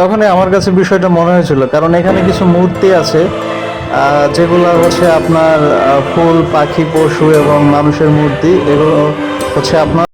তখনই আমার কাছে বিষয়টা মনে হয়েছিল, কারণ এখানে কিছু মূর্তি আছে যেগুলো হচ্ছে আপনার ফুল, পাখি, পশু এবং মানুষের মূর্তি, এগুলো হচ্ছে আপনার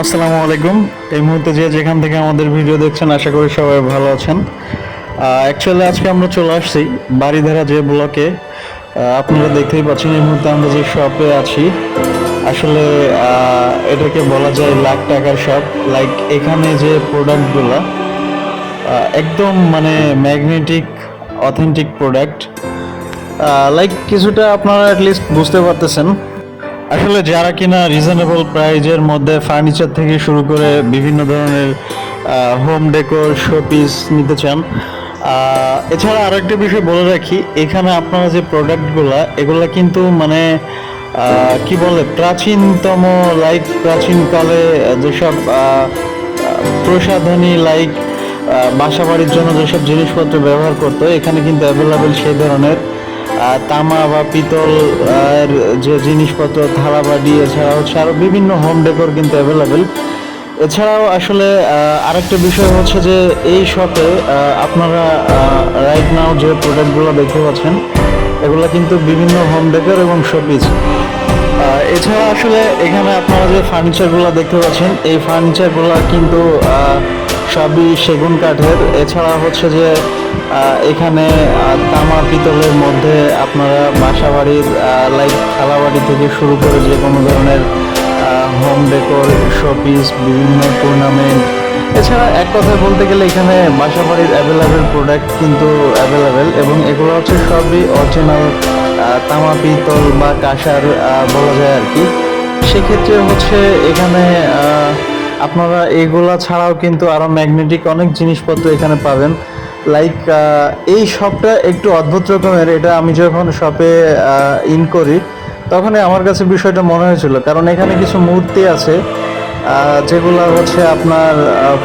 আসসালামু আলাইকুম। এই মুহূর্তে যে যেখান থেকে আমাদের ভিডিও দেখছেন, আশা করি সবাই ভালো আছেন। অ্যাকচুয়ালি আজকে আমরা চলে আসছি বাড়িধারা যে ব্লকে। আপনারা দেখতেই পাচ্ছেন এই মুহূর্তে আমরা যে শপে আছি। আসলে এটাকে বলা যায় লাখ টাকার শপ লাইক এখানে যে প্রোডাক্টগুলো একদম মানে ম্যাগনেটিক অথেন্টিক প্রোডাক্ট লাইক কিছুটা আপনারা অ্যাটলিস্ট বুঝতে পারতেছেন। আসলে যারা কিনা রিজনেবল প্রাইজের মধ্যে ফার্নিচার থেকে শুরু করে বিভিন্ন ধরনের হোম ডেকোর শোপিস নিতে চান এছাড়া আরেকটা বিষয় বলে রাখি, এখানে আপনারা যে প্রোডাক্টগুলা এগুলা কিন্তু মানে কি বলে, প্রাচীনতম লাইক প্রাচীনকালে যেসব প্রসাধনী লাইক বাসা বাড়ির জন্য যেসব জিনিসপত্র ব্যবহার করতো, এখানে কিন্তু অ্যাভেলেবেল সেই ধরনের। তামা বা পিতল আর যে জিনিসপত্র, থালা বাড়ি এছাড়া হচ্ছে আরও বিভিন্ন হোম ডেকোর কিন্তু অ্যাভেলেবেল এছাড়াও আসলে আরেকটা বিষয় হচ্ছে যে এই শপে আপনারা রাইট নাও যে প্রোডাক্টগুলো দেখতে পাচ্ছেন, এগুলো কিন্তু বিভিন্ন হোম ডেকোর এবং শোপিস এছাড়া আসলে এখানে আপনারা যে ফার্নিচারগুলো দেখতে পাচ্ছেন, এই ফার্নিচারগুলো কিন্তু সবই সেগুন কাঠের। এছাড়া হচ্ছে যে এখানে তামা পিতলের মধ্যে আপনারা বাসা বাড়ির লাইক থালা বাড়ি থেকে শুরু করে যে কোনো ধরনের হোম ডেকোর শোপিস বিভিন্ন টুর্নামেন্ট এছাড়া এক কথায় বলতে গেলে এখানে বাসা বাড়ির অ্যাভেলেবেল প্রোডাক্ট কিন্তু অ্যাভেলেবেল এবং এগুলো হচ্ছে সবই অরিজিনাল তামা পিতল বা কাঁসার বলা যায় আর কি। সেক্ষেত্রে হচ্ছে এখানে আপনারা এগুলা ছাড়াও কিন্তু আরও ম্যাগনেটিক অনেক জিনিসপত্র এখানে পাবেন। লাইক এই শপটা একটু অদ্ভুত রকমের, এটা আমি যখন শপে ইন করি, তখনই আমার কাছে বিষয়টা মনে হয়েছিল। কারণ এখানে কিছু মূর্তি আছে যেগুলো হচ্ছে আপনার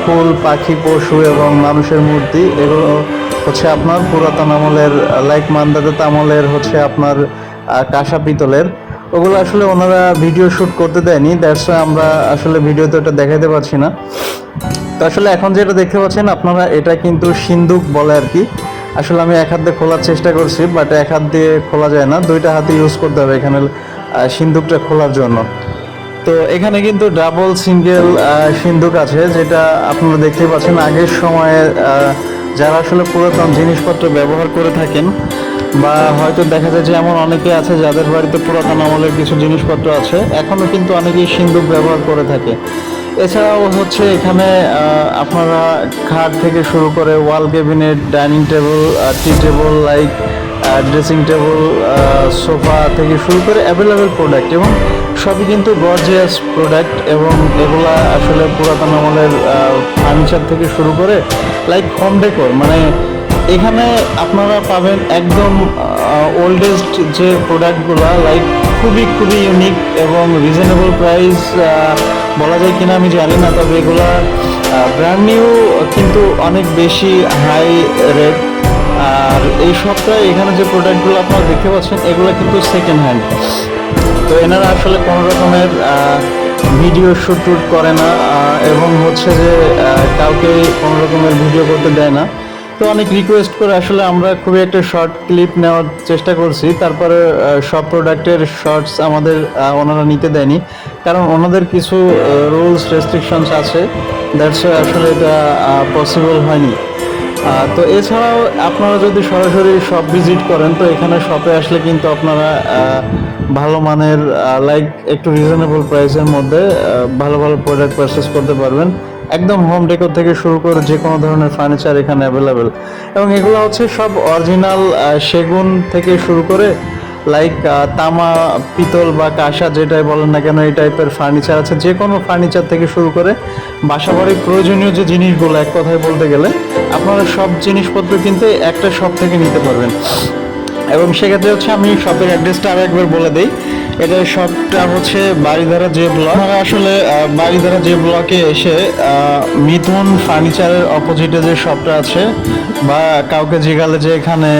ফুল, পাখি, পশু এবং মানুষের মূর্তি। এগুলো হচ্ছে আপনার পুরাতন আমলের লাইক মান্দাদাত আমলের হচ্ছে আপনার কাঁসা পিতলের। ওগুলো আসলে ওনারা ভিডিও শুট করতে দেয়নি দ্যাটস আমরা আসলে ভিডিওতে ওটা দেখাতে পারছি না। তো আসলে এখন যেটা দেখতে পাচ্ছেন, আপনারা এটা কিন্তু সিন্দুক বলে আর কি। আসলে আমি এক হাত দিয়ে খোলার চেষ্টা করছি বাট এক হাত দিয়ে খোলা যায় না। দুইটা হাতে ইউজ করতে হবে এখানে সিন্দুকটা খোলার জন্য। তো এখানে কিন্তু ডাবল সিঙ্গেল সিন্দুক আছে, যেটা আপনারা দেখতে পাচ্ছেন। আগের সময়ে যারা আসলে পুরাতন জিনিসপত্র ব্যবহার করে থাকেন বা হয়তো দেখা যায় যে এমন অনেকে আছে যাদের বাড়িতে পুরাতন আমলের কিছু জিনিসপত্র আছে এখনও কিন্তু অনেকেই সিন্দুক ব্যবহার করে থাকে। এছাড়াও হচ্ছে এখানে আপনারা খাট থেকে শুরু করে wall cabinet, dining table tea table, like dressing table sofa থেকে শুরু করে অ্যাভেলেবেল প্রোডাক্ট এবং সবই কিন্তু গর্জিয়াস প্রোডাক্ট এবং এগুলা আসলে পুরাতন আমলের ফার্নিচার থেকে শুরু করে, লাইক হোম ডেকোর মানে এখানে আপনারা পাবেন একদম ওল্ডেস্ট যে প্রোডাক্টগুলো লাইক খুবই খুবই ইউনিক এবং রিজনেবল প্রাইস বলা যায় কিনা আমি জানি না, তবে এগুলা ব্র্যান্ড নিউ কিন্তু অনেক বেশি হাই রেট আর এই সপ্তাহে এখানে যে প্রোডাক্টগুলো আপনারা দেখতে পাচ্ছেন, এগুলো কিন্তু সেকেন্ড হ্যান্ড তো এনারা আসলে কোনো রকমের ভিডিও শ্যুট করে না এবং হচ্ছে যে কাউকে কোনো রকমের ভিডিও করতে দেয় না। তো অনেক রিকোয়েস্ট করে আসলে আমরা খুবই একটা শর্ট ক্লিপ নেওয়ার চেষ্টা করছি। তারপরে সব প্রোডাক্টের শর্টস আমাদের ওনারা নিতে দেয়নি। কারণ ওনাদের কিছু রুলস রেস্ট্রিকশনস আছে। দ্যাটস আসলে এটা পসিবল হয়নি। তো এছাড়াও আপনারা যদি সরাসরি শপ ভিজিট করেন, তো এখানে শপে আসলে কিন্তু আপনারা ভালো মানের লাইক একটু রিজনেবল প্রাইসের মধ্যে ভালো ভালো প্রোডাক্ট পারচেস করতে পারবেন। একদম হোম ডেকোর থেকে শুরু করে যে কোনো ধরনের ফার্নিচার এখানে অ্যাভেলেবেল এবং এগুলো হচ্ছে সব অরিজিনাল সেগুন থেকে শুরু করে লাইক তামা, পিতল বা কাঁসা যেটাই বলেন না কেন, এই টাইপের ফার্নিচার আছে। যে কোনো ফার্নিচার থেকে শুরু করে বাসাবাড়ির প্রয়োজনীয় যে জিনিসগুলো, এক কথায় বলতে গেলে, আপনারা সব জিনিসপত্র কিন্তু একটা শপ থেকে নিতে পারবেন। এবং সেক্ষেত্রে হচ্ছে আমি শপের অ্যাড্রেসটা আরও একবার বলে দিই। এটা শপটা হচ্ছে বাড়িধারা যে ব্লক। আপনারা আসলে বাড়িধারা যে ব্লকে এসে মিথুন ফার্নিচারের অপোজিটে যে শপটা আছে, বা কাউকে জিগালে যে এখানে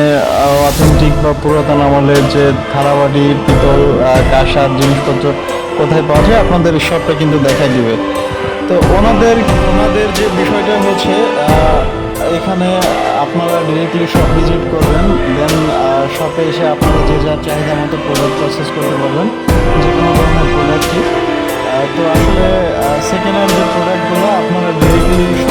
অথেন্টিক বা পুরাতন আমলের যে থালাবাটি, পিতল কাঁসার জিনিসপত্র কোথায় পাওয়া যায়, আপনাদের শপটা কিন্তু দেখাই দিবে। তো ওনাদের ওনাদের যে বিষয়টা হচ্ছে এখানে আপনারা ডিরেক্টলি শপ ভিজিট করবেন দেন শপে এসে আপনারা যে যা চাহিদা মতো প্রোডাক্ট প্রসেস করতে পারবেন, যে কোনো ধরনের প্রোডাক্টই তো আসলে সেকেন্ড হ্যান্ড যে প্রোডাক্টগুলো আপনারা ডিরেক্টলি